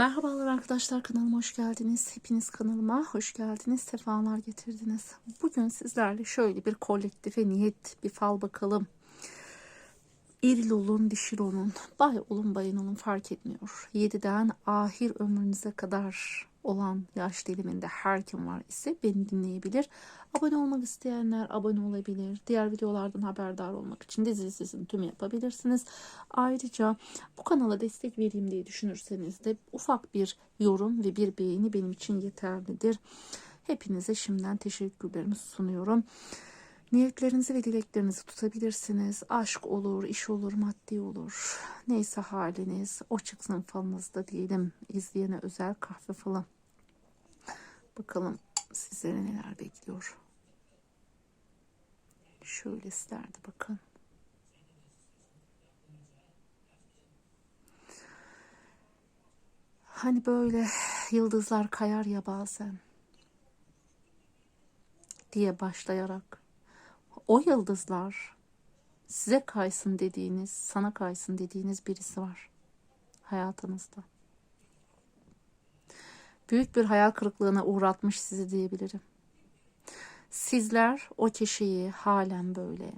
Merhabalar arkadaşlar kanalıma hoş geldiniz. Hepiniz kanalıma hoş geldiniz. Sefalar getirdiniz. Bugün sizlerle şöyle bir kolektife niyet bir fal bakalım. İril olun, dişil olun, bay olun, bayın olun fark etmiyor. 7'den ahir ömrünüze kadar olan yaş diliminde her kim var ise beni dinleyebilir. Abone olmak isteyenler abone olabilir. Diğer videolardan haberdar olmak için de zil sesini tüm yapabilirsiniz. Ayrıca bu kanala destek vereyim diye düşünürseniz de ufak bir yorum ve bir beğeni benim için yeterlidir. Hepinize şimdiden teşekkürlerimi sunuyorum. Niyetlerinizi ve dileklerinizi tutabilirsiniz. Aşk olur, iş olur, maddi olur. Neyse haliniz o çıksın falınızda diyelim. İzleyene özel kahve falı. Bakalım sizlere neler bekliyor. Şöyle sizlerde bakın. Hani böyle yıldızlar kayar ya bazen diye başlayarak o yıldızlar size kaysın dediğiniz, sana kaysın dediğiniz birisi var hayatınızda. Büyük bir hayal kırıklığına uğratmış sizi diyebilirim. Sizler o kişiyi halen böyle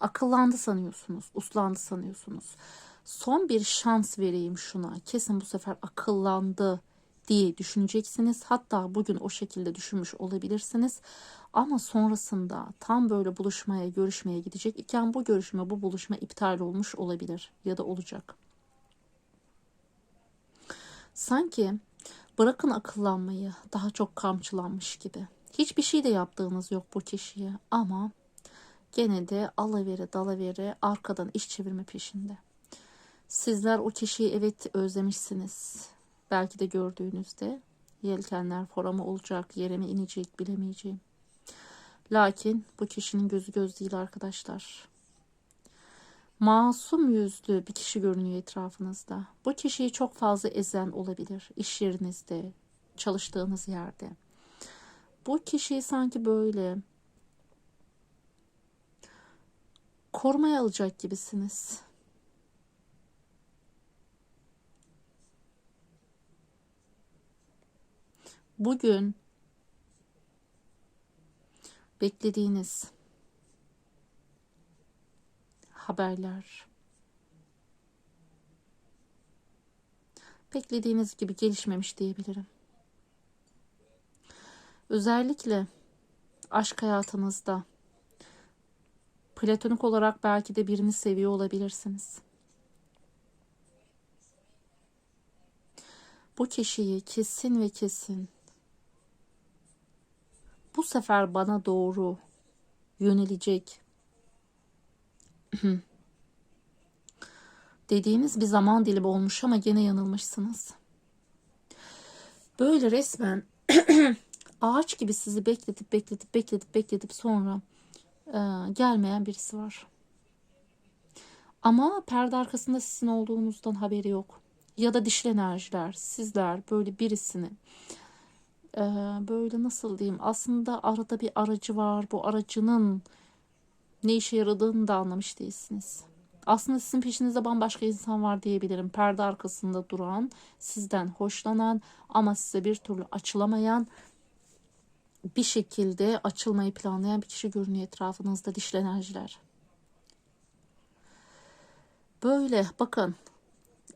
akıllandı sanıyorsunuz, uslandı sanıyorsunuz. Son bir şans vereyim şuna. Kesin bu sefer akıllandı diye düşüneceksiniz. Hatta bugün o şekilde düşünmüş olabilirsiniz. Ama sonrasında tam böyle buluşmaya, görüşmeye gidecek iken bu görüşme, bu buluşma iptal olmuş olabilir ya da olacak. Sanki bırakın akıllanmayı daha çok kamçılanmış gibi. Hiçbir şey de yaptığınız yok bu kişiye ama gene de alavere dalavere arkadan iş çevirme peşinde. Sizler o kişiyi evet özlemişsiniz. Belki de gördüğünüzde yelkenler fora mı olacak, yere inecek bilemeyeceğim. Lakin bu kişinin gözü göz değil arkadaşlar. Masum yüzlü bir kişi görünüyor etrafınızda. Bu kişiyi çok fazla ezen olabilir. iş yerinizde, çalıştığınız yerde. Bu kişiyi sanki böyle korumaya alacak gibisiniz. Bugün beklediğiniz haberler beklediğiniz gibi gelişmemiş diyebilirim. Özellikle aşk hayatınızda platonik olarak belki de birini seviyor olabilirsiniz. Bu kişiyi kesin ve kesin sefer bana doğru yönelecek dediğiniz bir zaman dilimi olmuş ama gene yanılmışsınız. Böyle resmen ağaç gibi sizi bekletip bekletip bekletip bekletip sonra e, gelmeyen birisi var. Ama perde arkasında sizin olduğunuzdan haberi yok. Ya da dişli enerjiler, sizler böyle birisini e, böyle nasıl diyeyim aslında arada bir aracı var. Bu aracının ne işe yaradığını da anlamış değilsiniz. Aslında sizin peşinizde bambaşka insan var diyebilirim. Perde arkasında duran, sizden hoşlanan ama size bir türlü açılamayan bir şekilde açılmayı planlayan bir kişi görünüyor etrafınızda dişli enerjiler. Böyle bakın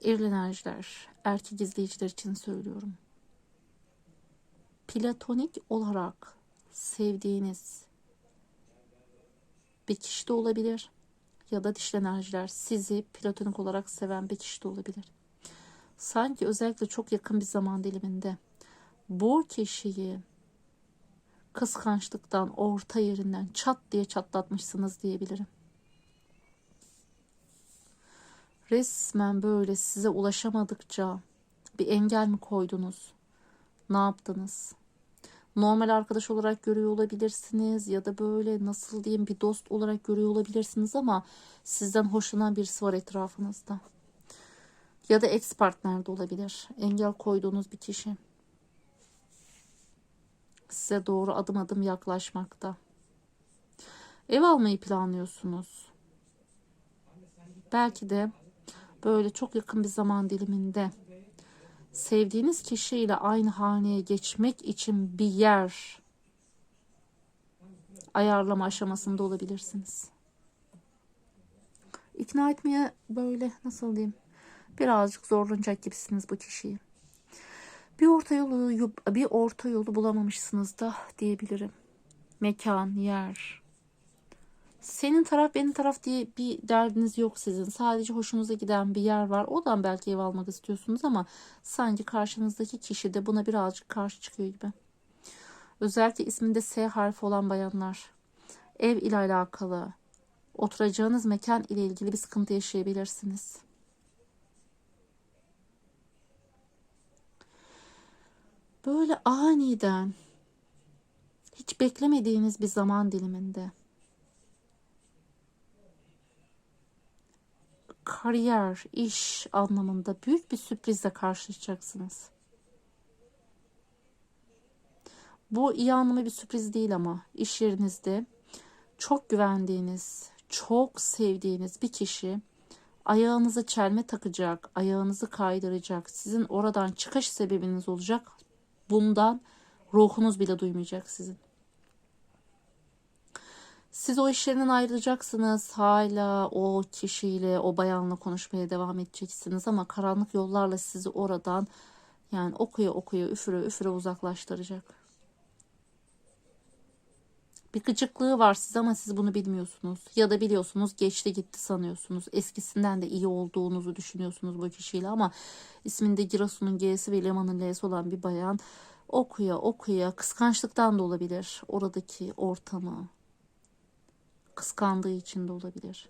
eril enerjiler erkek izleyiciler için söylüyorum. Platonik olarak sevdiğiniz bir kişi de olabilir ya da dişli enerjiler sizi platonik olarak seven bir kişi de olabilir. Sanki özellikle çok yakın bir zaman diliminde bu kişiyi kıskançlıktan orta yerinden çat diye çatlatmışsınız diyebilirim. Resmen böyle size ulaşamadıkça bir engel mi koydunuz? Ne yaptınız? Normal arkadaş olarak görüyor olabilirsiniz ya da böyle nasıl diyeyim bir dost olarak görüyor olabilirsiniz ama sizden hoşlanan birisi var etrafınızda. Ya da ex partner de olabilir. Engel koyduğunuz bir kişi size doğru adım adım yaklaşmakta. Ev almayı planlıyorsunuz. Belki de böyle çok yakın bir zaman diliminde sevdiğiniz kişiyle aynı haneye geçmek için bir yer ayarlama aşamasında olabilirsiniz. İkna etmeye böyle nasıl diyeyim birazcık zorlanacak gibisiniz bu kişiyi. Bir orta yolu bir orta yolu bulamamışsınız da diyebilirim. Mekan, yer. Senin taraf benim taraf diye bir derdiniz yok sizin. Sadece hoşunuza giden bir yer var. Odan belki ev almak istiyorsunuz ama sanki karşınızdaki kişi de buna birazcık karşı çıkıyor gibi. Özellikle isminde S harfi olan bayanlar. Ev ile alakalı, oturacağınız mekan ile ilgili bir sıkıntı yaşayabilirsiniz. Böyle aniden hiç beklemediğiniz bir zaman diliminde kariyer, iş anlamında büyük bir sürprizle karşılaşacaksınız. Bu iyi anlamda bir sürpriz değil ama iş yerinizde çok güvendiğiniz, çok sevdiğiniz bir kişi ayağınıza çelme takacak, ayağınızı kaydıracak, sizin oradan çıkış sebebiniz olacak. Bundan ruhunuz bile duymayacak sizin. Siz o işlerinden ayrılacaksınız. Hala o kişiyle, o bayanla konuşmaya devam edeceksiniz ama karanlık yollarla sizi oradan yani okuya okuya üfüre üfüre uzaklaştıracak. Bir gıcıklığı var size ama siz bunu bilmiyorsunuz. Ya da biliyorsunuz geçti gitti sanıyorsunuz. Eskisinden de iyi olduğunuzu düşünüyorsunuz bu kişiyle ama isminde Girasu'nun G'si ve Leman'ın L'si olan bir bayan okuya okuya kıskançlıktan da olabilir. Oradaki ortamı, kıskandığı için de olabilir.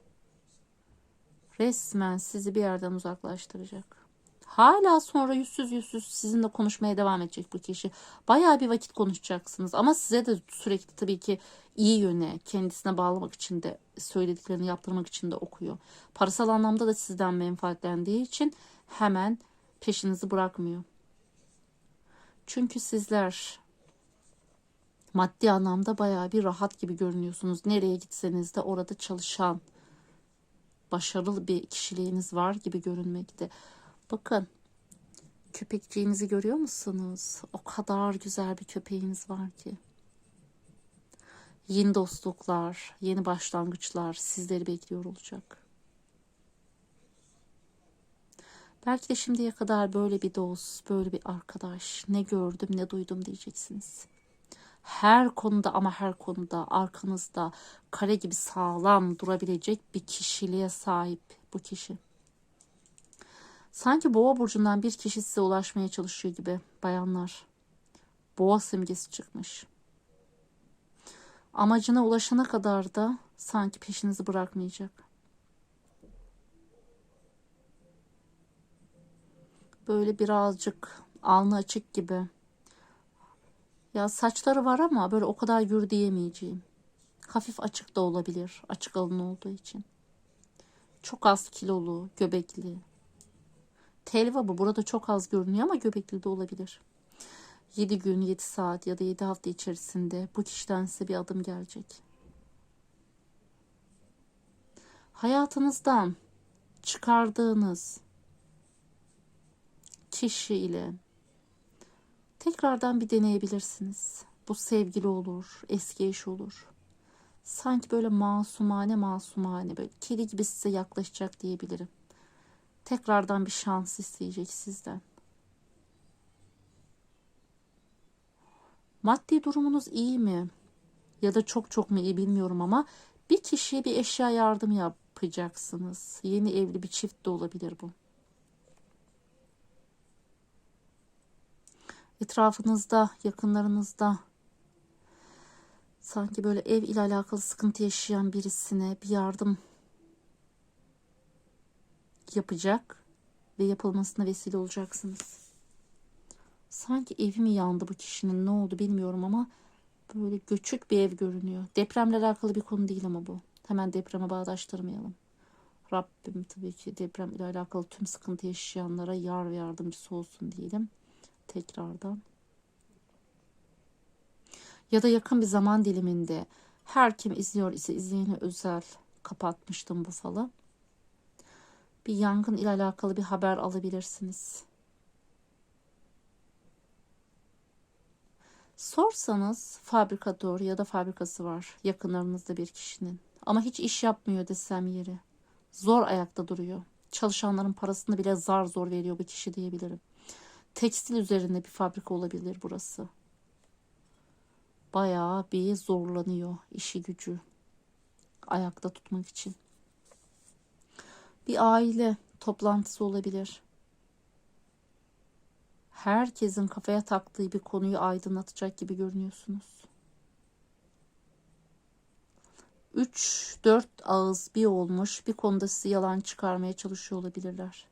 Resmen sizi bir yerden uzaklaştıracak. Hala sonra yüzsüz yüzsüz sizinle konuşmaya devam edecek bu kişi. Bayağı bir vakit konuşacaksınız ama size de sürekli tabii ki iyi yöne kendisine bağlamak için de söylediklerini yaptırmak için de okuyor. Parasal anlamda da sizden menfaatlendiği için hemen peşinizi bırakmıyor. Çünkü sizler maddi anlamda bayağı bir rahat gibi görünüyorsunuz. Nereye gitseniz de orada çalışan başarılı bir kişiliğiniz var gibi görünmekte. Bakın köpekciğinizi görüyor musunuz? O kadar güzel bir köpeğiniz var ki. Yeni dostluklar, yeni başlangıçlar sizleri bekliyor olacak. Belki de şimdiye kadar böyle bir dost, böyle bir arkadaş ne gördüm ne duydum diyeceksiniz. Her konuda ama her konuda arkanızda kare gibi sağlam durabilecek bir kişiliğe sahip bu kişi. Sanki boğa burcundan bir kişi size ulaşmaya çalışıyor gibi bayanlar. Boğa simgesi çıkmış. Amacına ulaşana kadar da sanki peşinizi bırakmayacak. Böyle birazcık alnı açık gibi. Ya saçları var ama böyle o kadar gür diyemeyeceğim. Hafif açık da olabilir. Açık alın olduğu için. Çok az kilolu, göbekli. Telva bu. Burada çok az görünüyor ama göbekli de olabilir. 7 gün, 7 saat ya da 7 hafta içerisinde bu kişiden size bir adım gelecek. Hayatınızdan çıkardığınız kişiyle tekrardan bir deneyebilirsiniz. Bu sevgili olur, eski eş olur. Sanki böyle masumane masumane böyle kedi gibi size yaklaşacak diyebilirim. Tekrardan bir şans isteyecek sizden. Maddi durumunuz iyi mi? Ya da çok çok mu iyi bilmiyorum ama bir kişiye bir eşya yardım yapacaksınız. Yeni evli bir çift de olabilir bu. Etrafınızda, yakınlarınızda sanki böyle ev ile alakalı sıkıntı yaşayan birisine bir yardım yapacak ve yapılmasına vesile olacaksınız. Sanki evi mi yandı bu kişinin ne oldu bilmiyorum ama böyle göçük bir ev görünüyor. Depremle alakalı bir konu değil ama bu. Hemen depreme bağdaştırmayalım. Rabbim tabii ki deprem ile alakalı tüm sıkıntı yaşayanlara yar ve yardımcısı olsun diyelim tekrardan. Ya da yakın bir zaman diliminde her kim izliyor ise izleyene özel kapatmıştım bu falı. Bir yangın ile alakalı bir haber alabilirsiniz. Sorsanız fabrika doğru ya da fabrikası var yakınlarınızda bir kişinin. Ama hiç iş yapmıyor desem yeri. Zor ayakta duruyor. Çalışanların parasını bile zar zor veriyor bu kişi diyebilirim. Tekstil üzerinde bir fabrika olabilir burası. Bayağı bir zorlanıyor işi gücü ayakta tutmak için. Bir aile toplantısı olabilir. Herkesin kafaya taktığı bir konuyu aydınlatacak gibi görünüyorsunuz. 3-4 ağız bir olmuş bir konuda sizi yalan çıkarmaya çalışıyor olabilirler.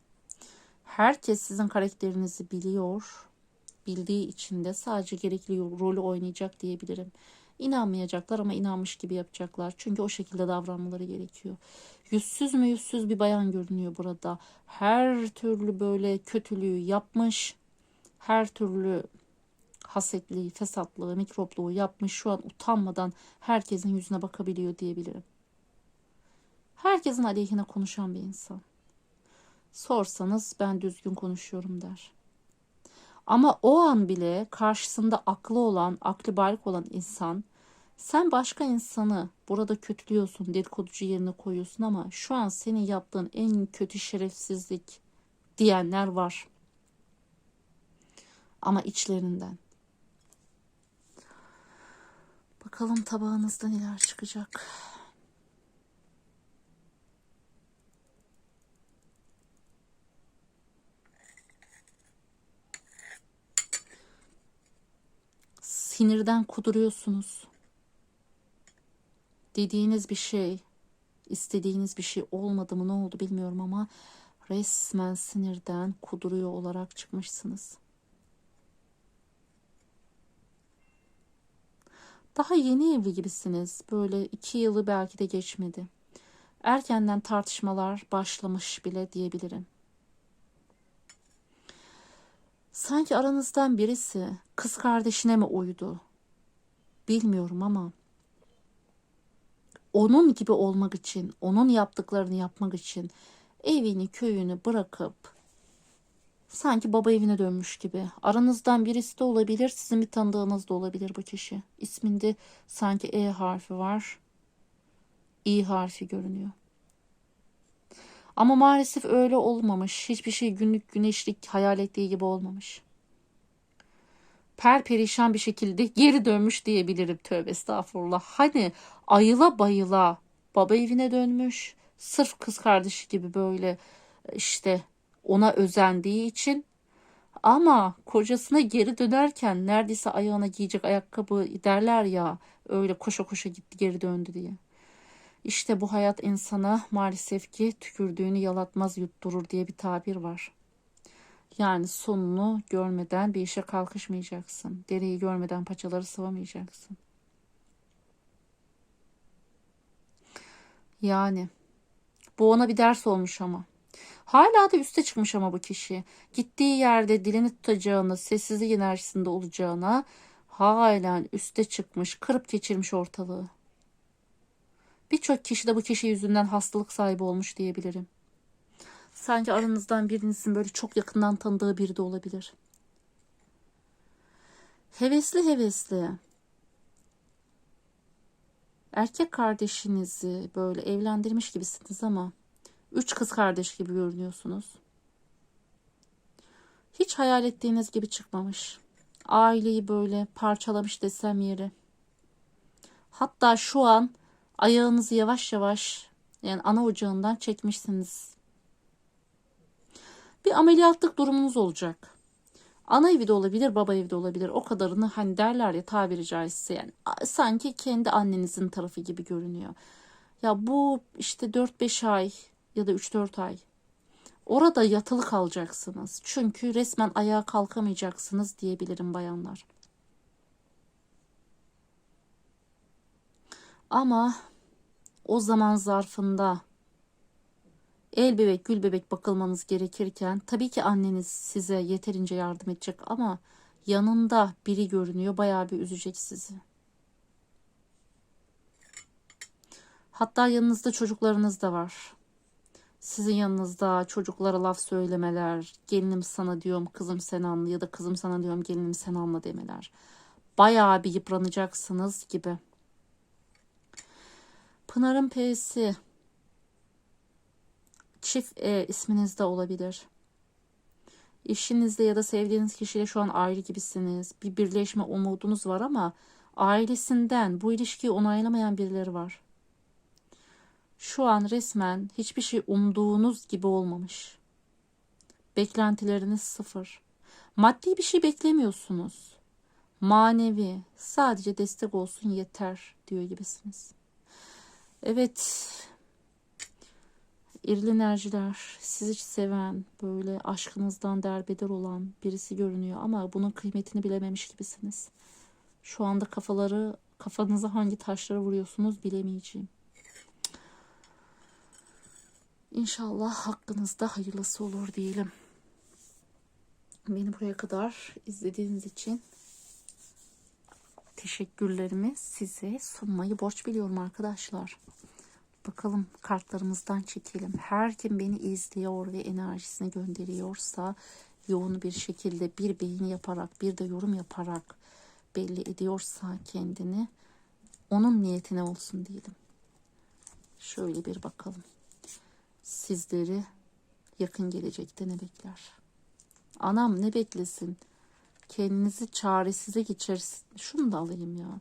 Herkes sizin karakterinizi biliyor. Bildiği için de sadece gerekli rolü oynayacak diyebilirim. İnanmayacaklar ama inanmış gibi yapacaklar. Çünkü o şekilde davranmaları gerekiyor. Yüzsüz mü yüzsüz bir bayan görünüyor burada. Her türlü böyle kötülüğü yapmış. Her türlü hasetliği, fesatlığı, mikropluğu yapmış. Şu an utanmadan herkesin yüzüne bakabiliyor diyebilirim. Herkesin aleyhine konuşan bir insan. Sorsanız ben düzgün konuşuyorum der. Ama o an bile karşısında aklı olan, aklı balik olan insan sen başka insanı burada kötülüyorsun, dedikoducu yerine koyuyorsun ama şu an senin yaptığın en kötü şerefsizlik diyenler var. Ama içlerinden. Bakalım tabağınızda neler çıkacak. Sinirden kuduruyorsunuz. Dediğiniz bir şey, istediğiniz bir şey olmadı mı ne oldu bilmiyorum ama resmen sinirden kuduruyor olarak çıkmışsınız. Daha yeni evli gibisiniz. Böyle iki yılı belki de geçmedi. Erkenden tartışmalar başlamış bile diyebilirim. Sanki aranızdan birisi kız kardeşine mi uydu? Bilmiyorum ama onun gibi olmak için, onun yaptıklarını yapmak için evini, köyünü bırakıp sanki baba evine dönmüş gibi. Aranızdan birisi de olabilir, sizin bir tanıdığınız da olabilir bu kişi. İsminde sanki E harfi var. İ harfi görünüyor. Ama maalesef öyle olmamış. Hiçbir şey günlük güneşlik hayal ettiği gibi olmamış. Perperişan bir şekilde geri dönmüş diyebilirim. Tövbe estağfurullah. Hani ayıla bayıla baba evine dönmüş. Sırf kız kardeşi gibi böyle işte ona özendiği için ama kocasına geri dönerken neredeyse ayağına giyecek ayakkabı derler ya öyle koşa koşa gitti geri döndü diye. İşte bu hayat insana maalesef ki tükürdüğünü yalatmaz yutturur diye bir tabir var. Yani sonunu görmeden bir işe kalkışmayacaksın. Dereyi görmeden paçaları sıvamayacaksın. Yani bu ona bir ders olmuş ama. Hala da üste çıkmış ama bu kişi. Gittiği yerde dilini tutacağını, sessizlik enerjisinde olacağına halen üste çıkmış, kırıp geçirmiş ortalığı. Birçok kişi de bu kişi yüzünden hastalık sahibi olmuş diyebilirim. Sanki aranızdan birinizin böyle çok yakından tanıdığı biri de olabilir. Hevesli hevesli. Erkek kardeşinizi böyle evlendirmiş gibisiniz ama üç kız kardeş gibi görünüyorsunuz. Hiç hayal ettiğiniz gibi çıkmamış. Aileyi böyle parçalamış desem yeri. Hatta şu an ayağınızı yavaş yavaş yani ana ocağından çekmişsiniz. Bir ameliyatlık durumunuz olacak. Ana evi de olabilir, baba evi de olabilir. O kadarını hani derler ya tabiri caizse yani sanki kendi annenizin tarafı gibi görünüyor. Ya bu işte 4-5 ay ya da 3-4 ay orada yatılı kalacaksınız. Çünkü resmen ayağa kalkamayacaksınız diyebilirim bayanlar. Ama o zaman zarfında el bebek gül bebek bakılmanız gerekirken tabii ki anneniz size yeterince yardım edecek ama yanında biri görünüyor bayağı bir üzecek sizi. Hatta yanınızda çocuklarınız da var. Sizin yanınızda çocuklara laf söylemeler, gelinim sana diyorum kızım sen anla ya da kızım sana diyorum gelinim sen anla demeler. bayağı bir yıpranacaksınız gibi. Pınar'ın P'si çift E isminizde olabilir. Eşinizde ya da sevdiğiniz kişiyle şu an ayrı gibisiniz. Bir birleşme umudunuz var ama ailesinden bu ilişkiyi onaylamayan birileri var. Şu an resmen hiçbir şey umduğunuz gibi olmamış. Beklentileriniz sıfır. Maddi bir şey beklemiyorsunuz. Manevi sadece destek olsun yeter diyor gibisiniz. Evet. İrili enerjiler, sizi seven, böyle aşkınızdan derbeder olan birisi görünüyor ama bunun kıymetini bilememiş gibisiniz. Şu anda kafaları, kafanıza hangi taşları vuruyorsunuz bilemeyeceğim. İnşallah hakkınızda hayırlısı olur diyelim. Beni buraya kadar izlediğiniz için teşekkürlerimi size sunmayı borç biliyorum arkadaşlar. Bakalım kartlarımızdan çekelim. Her kim beni izliyor ve enerjisini gönderiyorsa yoğun bir şekilde bir beyin yaparak bir de yorum yaparak belli ediyorsa kendini onun niyetine olsun diyelim. Şöyle bir bakalım. Sizleri yakın gelecekte ne bekler? Anam ne beklesin? Kendinizi çaresizlik içerisinde şunu da alayım ya.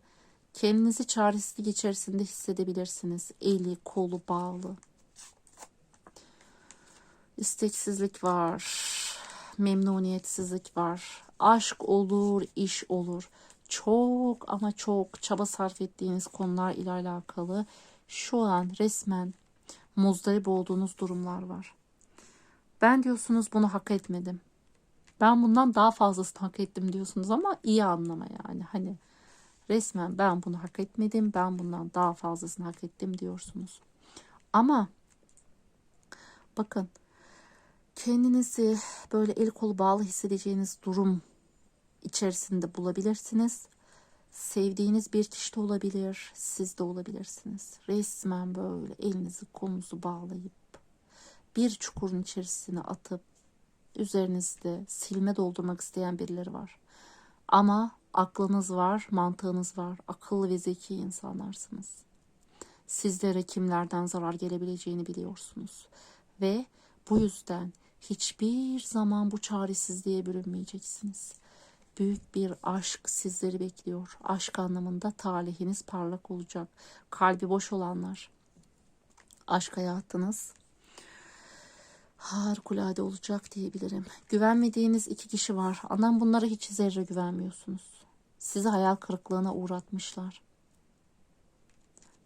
Kendinizi çaresizlik içerisinde hissedebilirsiniz. Eli, kolu bağlı. İsteksizlik var. Memnuniyetsizlik var. Aşk olur, iş olur. Çok ama çok çaba sarf ettiğiniz konular ile alakalı şu an resmen muzdarip olduğunuz durumlar var. Ben diyorsunuz bunu hak etmedim. Ben bundan daha fazlasını hak ettim diyorsunuz ama iyi anlama yani. Hani resmen ben bunu hak etmedim. Ben bundan daha fazlasını hak ettim diyorsunuz. Ama bakın kendinizi böyle el kolu bağlı hissedeceğiniz durum içerisinde bulabilirsiniz. Sevdiğiniz bir kişi de olabilir, siz de olabilirsiniz. Resmen böyle elinizi kolunuzu bağlayıp bir çukurun içerisine atıp üzerinizde silme doldurmak isteyen birileri var. Ama aklınız var, mantığınız var. Akıllı ve zeki insanlarsınız. Sizlere kimlerden zarar gelebileceğini biliyorsunuz. Ve bu yüzden hiçbir zaman bu çaresizliğe bürünmeyeceksiniz. Büyük bir aşk sizleri bekliyor. Aşk anlamında talihiniz parlak olacak. Kalbi boş olanlar. Aşk hayatınız harikulade olacak diyebilirim. Güvenmediğiniz iki kişi var. Anam bunlara hiç zerre güvenmiyorsunuz. Sizi hayal kırıklığına uğratmışlar.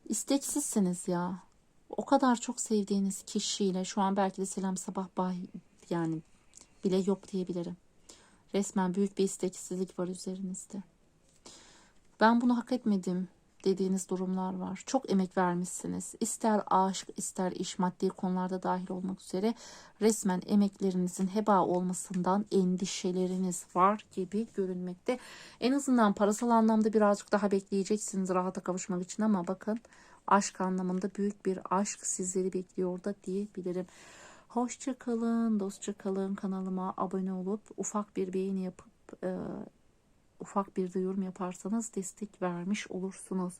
İsteksizsiniz ya. O kadar çok sevdiğiniz kişiyle şu an belki de selam sabah bah yani bile yok diyebilirim. Resmen büyük bir isteksizlik var üzerinizde. Ben bunu hak etmedim dediğiniz durumlar var. Çok emek vermişsiniz. İster aşk, ister iş, maddi konularda dahil olmak üzere resmen emeklerinizin heba olmasından endişeleriniz var gibi görünmekte. En azından parasal anlamda birazcık daha bekleyeceksiniz rahata kavuşmak için ama bakın aşk anlamında büyük bir aşk sizleri bekliyor da diyebilirim. Hoşça kalın, dostça kalın. Kanalıma abone olup ufak bir beğeni yapıp ufak bir de yorum yaparsanız destek vermiş olursunuz.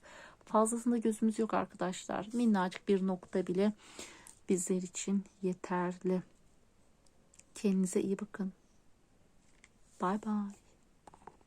Fazlasında gözümüz yok arkadaşlar. Minnacık bir nokta bile bizler için yeterli. Kendinize iyi bakın. Bay bay.